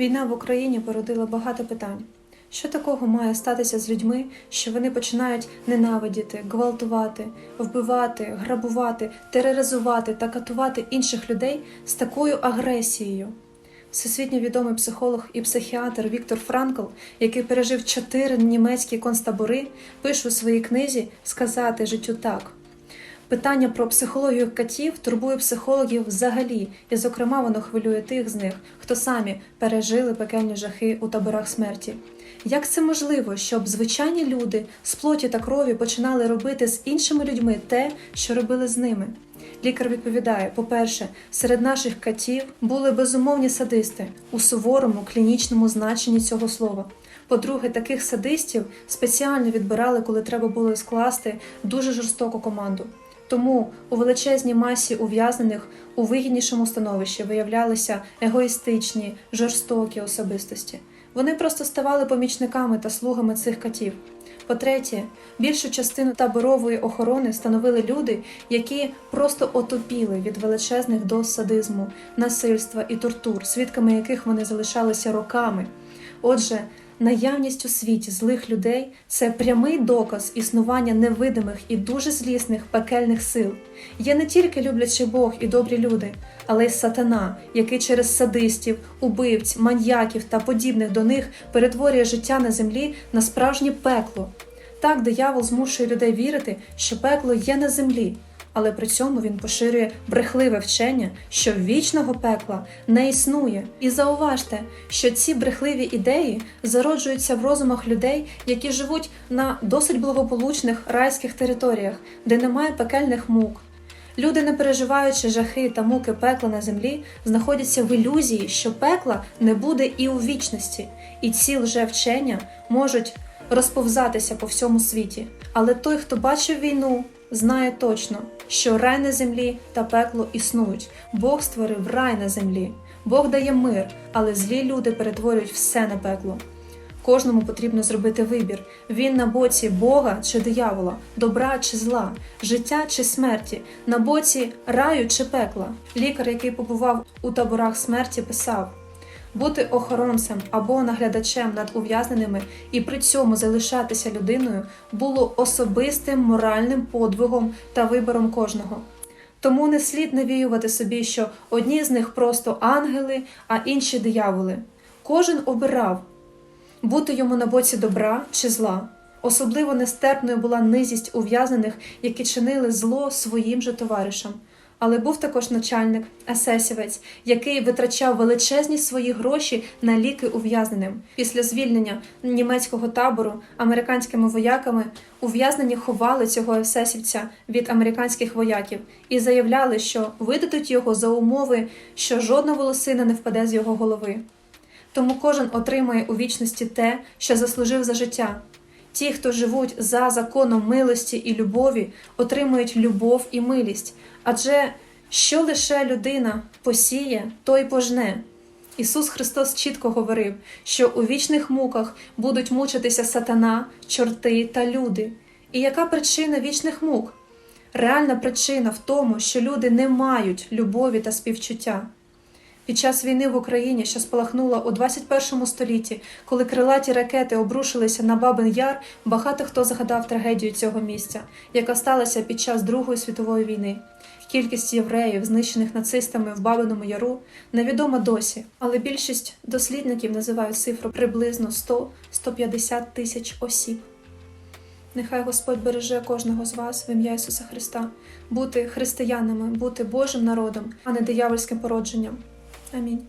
Війна в Україні породила багато питань. Що такого має статися з людьми, що вони починають ненавидіти, гвалтувати, вбивати, грабувати, тероризувати та катувати інших людей з такою агресією? Всесвітньо відомий психолог і психіатр Віктор Франкл, який пережив чотири німецькі концтабори, пише у своїй книзі Сказати життю так. Питання про психологію катів турбує психологів взагалі, і, зокрема, воно хвилює тих з них, хто самі пережили пекельні жахи у таборах смерті. Як це можливо, щоб звичайні люди з плоті та крові починали робити з іншими людьми те, що робили з ними? Лікар відповідає: по-перше, серед наших катів були безумовні садисти у суворому клінічному значенні цього слова. По-друге, таких садистів спеціально відбирали, коли треба було скласти дуже жорстоку команду. Тому у величезній масі ув'язнених у вигіднішому становищі виявлялися егоїстичні, жорстокі особистості. Вони просто ставали помічниками та слугами цих катів. По-третє, більшу частину таборової охорони становили люди, які просто отопіли від величезних доз садизму, насильства і тортур, свідками яких вони залишалися роками. Отже, наявність у світі злих людей це прямий доказ існування невидимих і дуже злісних пекельних сил. Є не тільки люблячий Бог і добрі люди, але й сатана, який через садистів, убивць, маньяків та подібних до них перетворює життя на землі на справжнє пекло. Так диявол змушує людей вірити, що пекло є на землі, але при цьому він поширює брехливе вчення, що вічного пекла не існує. І зауважте, що ці брехливі ідеї зароджуються в розумах людей, які живуть на досить благополучних райських територіях, де немає пекельних мук. Люди, не переживаючи жахи та муки пекла на землі, знаходяться в ілюзії, що пекла не буде і у вічності, і ці лжевчення можуть розповзатися по всьому світі. Але той, хто бачив війну, знає точно, що рай на землі та пекло існують. Бог створив рай на землі. Бог дає мир, але злі люди перетворюють все на пекло. Кожному потрібно зробити вибір: він на боці Бога чи диявола, добра чи зла, життя чи смерті, на боці раю чи пекла. Лікар, який побував у таборах смерті, писав: бути охоронцем або наглядачем над ув'язненими і при цьому залишатися людиною було особистим моральним подвигом та вибором кожного. Тому не слід навіювати собі, що одні з них просто ангели, а інші дияволи. Кожен обирав бути йому на боці добра чи зла. Особливо нестерпною була низість ув'язнених, які чинили зло своїм же товаришам. Але був також начальник, есесівець, який витрачав величезні свої гроші на ліки ув'язненим. Після звільнення німецького табору американськими вояками ув'язнені ховали цього есесівця від американських вояків і заявляли, що видадуть його за умови, що жодна волосина не впаде з його голови. Тому кожен отримає у вічності те, що заслужив за життя. Ті, хто живуть за законом милості і любові, отримують любов і милість. Адже що лише людина посіє, то й пожне. Ісус Христос чітко говорив, що у вічних муках будуть мучитися сатана, чорти та люди. І яка причина вічних мук? Реальна причина в тому, що люди не мають любові та співчуття. Під час війни в Україні, що спалахнула у 21 столітті, коли крилаті ракети обрушилися на Бабин Яр, багато хто згадав трагедію цього місця, яка сталася під час Другої світової війни. Кількість євреїв, знищених нацистами в Бабиному Яру, невідома досі, але більшість дослідників називають цифру приблизно 100-150 тисяч осіб. Нехай Господь береже кожного з вас в ім'я Ісуса Христа, бути християнами, бути Божим народом, а не диявольським породженням. Амінь.